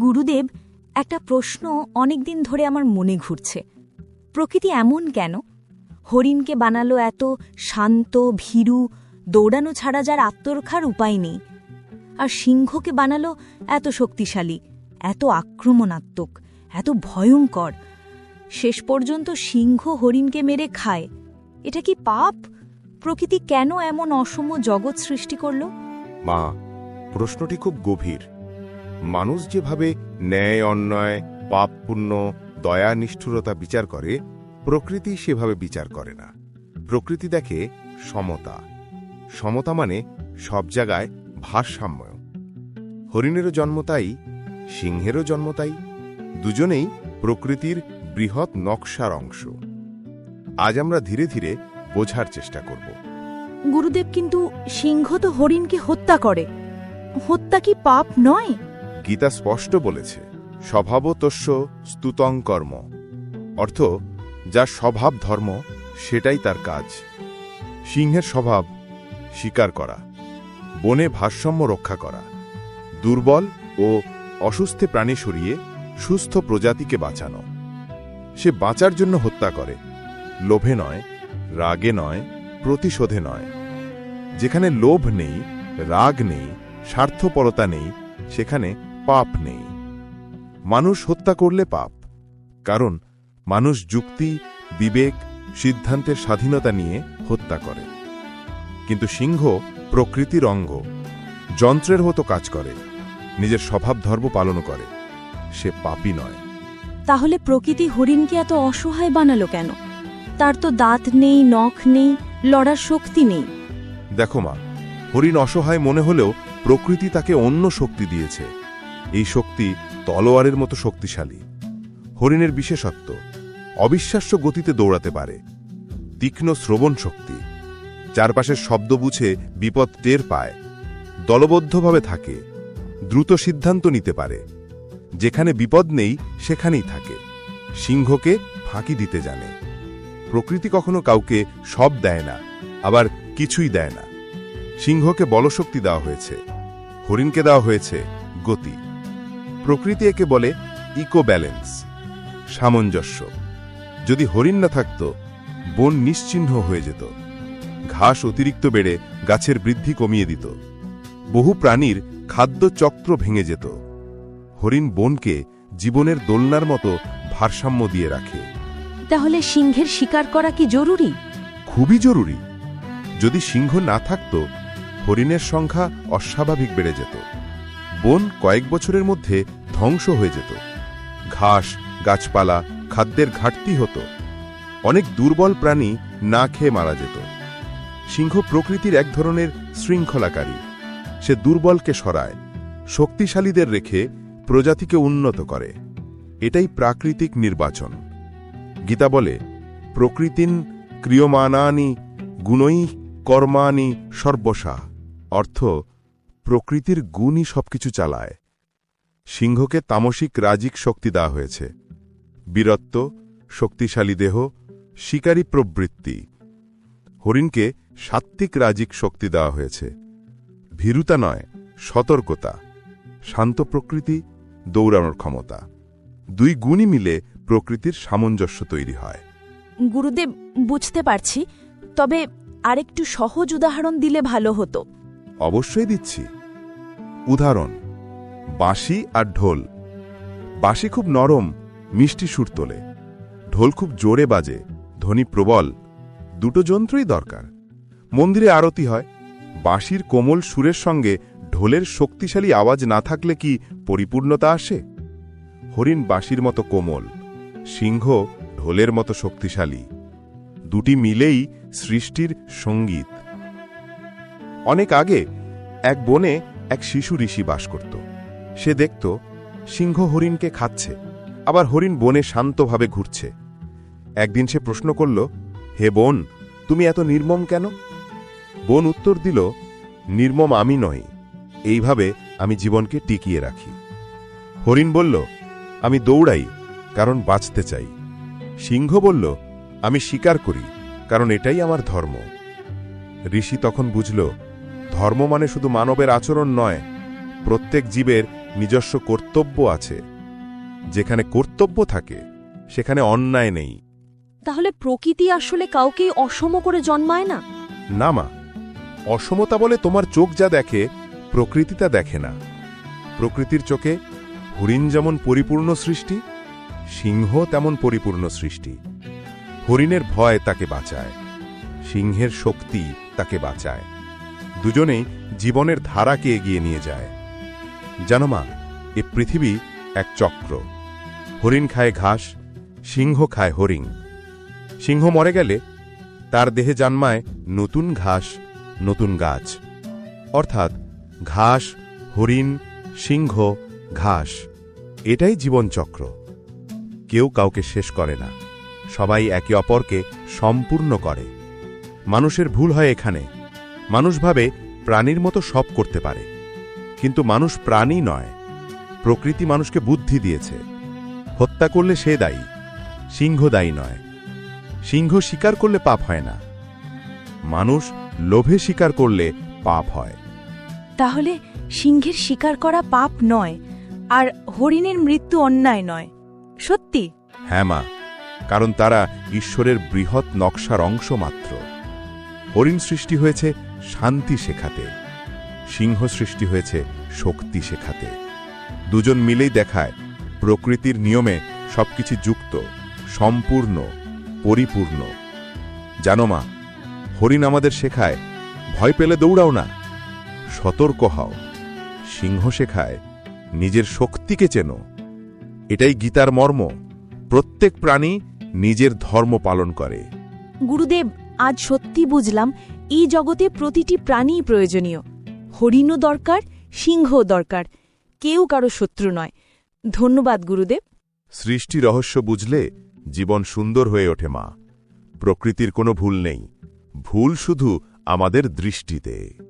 গুরুদেব, একটা প্রশ্ন অনেকদিন ধরে আমার মনে ঘুরছে। প্রকৃতি এমন কেন? হরিণকে বানালো এত শান্ত, ভীরু, দৌড়ানো ছাড়া যার আত্মরক্ষার উপায় নেই। আর সিংহকে বানালো এত শক্তিশালী, এত আক্রমণাত্মক, এত ভয়ঙ্কর। শেষ পর্যন্ত সিংহ হরিণকে মেরে খায়। এটা কি পাপ? প্রকৃতি কেন এমন অসম জগৎ সৃষ্টি করল? মা, প্রশ্নটি খুব গভীর। মানুষ যেভাবে ন্যায়, অন্যায় পাপ পুণ্য দয়া, নিষ্ঠুরতা বিচার করে, প্রকৃতি সেভাবে বিচার করে না। প্রকৃতি দেখে সমতা। সমতা মানে সব জায়গায় ভারসাম্য। হরিণেরও জন্ম তাই, সিংহেরও জন্ম তাই, দুজনেই প্রকৃতির বৃহৎ নকশার অংশ। আজ আমরা ধীরে ধীরে বোঝার চেষ্টা করব। গুরুদেব কিন্তু সিংহ তো হরিণকে হত্যা করে। হত্যা কি পাপ নয়? গীতা স্পষ্ট বলেছে, স্বভাবতস্য স্তুতং কর্ম। অর্থ, যা স্বভাব ধর্ম, সেটাই তার কাজ। সিংহের স্বভাব শিকার করা। বনে ভারসাম্য রক্ষা করা। দুর্বল ও অসুস্থে প্রাণী সরিয়ে সুস্থ প্রজাতিকে বাঁচানো। সে বাঁচার জন্য হত্যা করে। লোভে নয়, রাগে নয়, প্রতিশোধে নয়। যেখানে লোভ নেই, রাগ নেই, স্বার্থপরতা নেই, সেখানে পাপ নেই। মানুষ হত্যা করলে পাপ কারণ মানুষ যুক্তি বিবেক সিদ্ধান্তের স্বাধীনতা নিয়ে হত্যা করে। কিন্তু সিংহ প্রকৃতির অঙ্গ যন্ত্রের মতো কাজ করে নিজের স্বভাব ধর্ম পালন করে সে পাপই নয়। তাহলে প্রকৃতি হরিণকে এত অসহায় বানালো কেন? তার তো দাঁত নেই নখ নেই লড়ার শক্তি নেই। দেখো মা হরিণ অসহায় মনে হলেও প্রকৃতি তাকে অন্য শক্তি দিয়েছে। এই শক্তি তলোয়ারের মতো শক্তিশালী। হরিণের বিশেষত্ব, অবিশ্বাস্য গতিতে দৌড়াতে পারে। তীক্ষ্ণ শ্রবণ শক্তি, চারপাশের শব্দ বুঝে বিপদ টের পায়, দলবদ্ধভাবে থাকে, দ্রুত সিদ্ধান্ত নিতে পারে। যেখানে বিপদ নেই, সেখানেই থাকে, সিংহকে ফাঁকি দিতে জানে। প্রকৃতি কখনো কাউকে সব দেয় না, আবার কিছুই দেয় না। সিংহকে বলশক্তি দেওয়া হয়েছে, হরিণকে দেওয়া হয়েছে গতি। প্রকৃতি একে বলে ইকো ব্যালেন্স সামঞ্জস্য। যদি হরিণ না থাকত বন নিশ্চিহ্ন হয়ে যেত। ঘাস অতিরিক্ত বেড়ে গাছের বৃদ্ধি কমিয়ে দিত। বহু প্রাণীর খাদ্য চক্র ভেঙে যেত। হরিণ বনকে জীবনের দোলনার মতো ভারসাম্য দিয়ে রাখে। তাহলে সিংহের শিকার করা কি জরুরি? খুবই জরুরি। যদি সিংহ না থাকত হরিণের সংখ্যা অস্বাভাবিক বেড়ে যেত। বন কয়েক বছরের মধ্যে ধ্বংস হয়ে যেত। ঘাস, গাছপালা, খাদ্যের ঘাটতি হতো। অনেক দুর্বল প্রাণী না খেয়ে মারা যেত। সিংহ প্রকৃতির এক ধরনের শৃঙ্খলাকারী। সে দুর্বলকে সরায়, শক্তিশালীদের রেখে প্রজাতিকে উন্নত করে। এটাই প্রাকৃতিক নির্বাচন। গীতা বলে, প্রকৃতিন ক্রিয়মানানি গুণই কর্মানি সর্বসা অর্থ প্রকৃতির গুণই সবকিছু চালায়। সিংহকে তামসিক রাজিক শক্তি দেওয়া হয়েছে। বীরত্ব শক্তিশালী দেহ শিকারী প্রবৃত্তি। হরিণকে সাত্ত্বিক রাজিক শক্তি দেওয়া হয়েছে। ভীরুতা নয় সতর্কতা। শান্ত প্রকৃতি দৌড়ানোর ক্ষমতা। দুই গুণই মিলে প্রকৃতির সামঞ্জস্য তৈরি হয়। গুরুদেব বুঝতে পারছি তবে আরেকটু সহজ উদাহরণ দিলে ভালো হতো। অবশ্যই দিচ্ছি। উদাহরণ, বাঁশি আর ঢোল। বাঁশি খুব নরম, মিষ্টি সুর তোলে। ঢোল খুব জোরে বাজে, ধ্বনি প্রবল, দুটো যন্ত্রই দরকার। মন্দিরে আরতি হয়, বাঁশির কোমল সুরের সঙ্গে ঢোলের শক্তিশালী আওয়াজ না থাকলে কি পরিপূর্ণতা আসে? হরিণ বাঁশির মতো কোমল, সিংহ ঢোলের মতো শক্তিশালী। দুটি মিলেই সৃষ্টির সংগীত। অনেক আগে এক বনে এক শিশু ঋষি বাস করত। সে দেখত সিংহ হরিণকে খাচ্ছে, আবার হরিণ বনে শান্তভাবে ঘুরছে। একদিন সে প্রশ্ন করল, হে বোন, তুমি এত নির্মম কেন? বোন উত্তর দিল, নির্মম আমি নই, এইভাবে আমি জীবনকে টিকিয়ে রাখি। হরিণ বলল, আমি দৌড়াই, কারণ বাঁচতে চাই। সিংহ বলল, আমি স্বীকার করি, কারণ এটাই আমার ধর্ম। ঋষি তখন বুঝল ধর্ম মানে শুধু মানবের আচরণ নয় প্রত্যেক জীবের নিজস্ব কর্তব্য আছে। যেখানে কর্তব্য থাকে সেখানে অন্যায় নেই। তাহলে প্রকৃতি আসলে কাউকেই অসম করে জন্মায় না? না মা অসমতা বলে তোমার চোখ যা দেখে প্রকৃতি তা দেখে না। প্রকৃতির চোখে হরিণ যেমন পরিপূর্ণ সৃষ্টি সিংহ তেমন পরিপূর্ণ সৃষ্টি। হরিণের ভয় তাকে বাঁচায় সিংহের শক্তি তাকে বাঁচায়। দুজনেই জীবনের ধারাকে এগিয়ে নিয়ে যায়। জানো মা, এ পৃথিবী এক চক্র। হরিণ খায় ঘাস, সিংহ খায় হরিণ। সিংহ মরে গেলে তার দেহে জন্মায় নতুন ঘাস, নতুন গাছ। অর্থাৎ ঘাস, হরিণ, সিংহ, ঘাস, এটাই জীবনচক্র কেউ কাউকে শেষ করে না। সবাই একে অপরকে সম্পূর্ণ করে। মানুষের ভুল হয় এখানে। মানুষ ভাবে প্রাণীর মতো সব করতে পারে। কিন্তু মানুষ প্রাণী নয় প্রকৃতি মানুষকে বুদ্ধি দিয়েছে। হত্যা করলে সে দায়ী সিংহ দায়ী নয়। সিংহ শিকার করলে পাপ হয় না। মানুষ লোভে শিকার করলে পাপ হয়। তাহলে সিংহের শিকার করা পাপ নয় আর হরিণের মৃত্যু অন্যায় নয়। সত্যি? হ্যাঁ মা কারণ তারা ঈশ্বরের বৃহৎ নকশার অংশ মাত্র। হরিণ সৃষ্টি হয়েছে শান্তি শেখাতে। সিংহ সৃষ্টি হয়েছে শক্তি শেখাতে। দুজন মিলেই দেখায়, প্রকৃতির নিয়মে সবকিছু যুক্ত, সম্পূর্ণ, পরিপূর্ণ। জানো মা, হরিণ আমাদের শেখায়, ভয় পেলে দৌড়াও না। সতর্ক হও। সিংহ শেখায়, নিজের শক্তিকে চেনো। এটাই গীতার মর্ম। প্রত্যেক প্রাণী নিজের ধর্ম পালন করে। গুরুদেব, আজ সত্যি বুঝলাম এই জগতে প্রতিটি প্রাণীই প্রয়োজনীয়। হরিণও দরকার, সিংহও দরকার। কেউ কারও শত্রু নয়। ধন্যবাদ, গুরুদেব। সৃষ্টি রহস্য বুঝলে জীবন সুন্দর হয়ে ওঠে, মা। প্রকৃতির কোনো ভুল নেই। ভুল শুধু আমাদের দৃষ্টিতে।